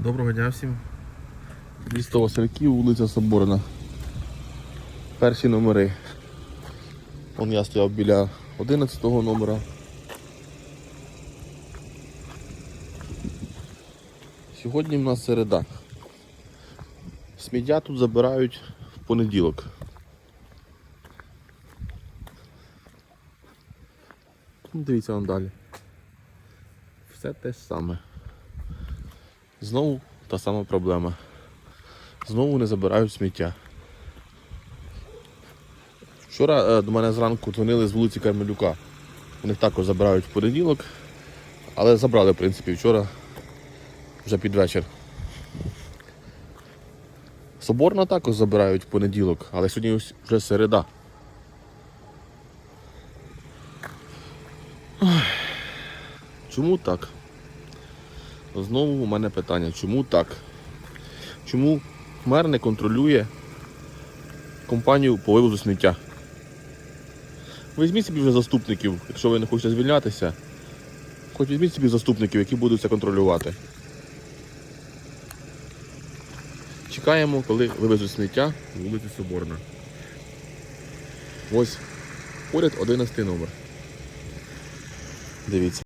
Доброго дня всім. Місто Васильків, вулиця Соборна. Перші номери. Вон я стояв біля 11 номера. Сьогодні в нас середа. Сміття тут забирають в понеділок. Дивіться вам далі. Все те ж саме. Знову та сама проблема. Знову не забирають сміття. Вчора е, до мене зранку дзвонили з вулиці Кармелюка. У них також забирають в понеділок, але забрали, в принципі, вчора вже під вечір. Соборна також забирають в понеділок, але сьогодні вже середа. Чому так? Знову у мене питання, чому так? Чому мер не контролює компанію по вивозу сміття? Візьміть собі вже заступників, якщо ви не хочете звільнятися. Хоч візьміть собі заступників, які будуть це контролювати. Чекаємо, коли вивезуть сміття з вулиці Соборна. Ось поряд 11 номер. Дивіться.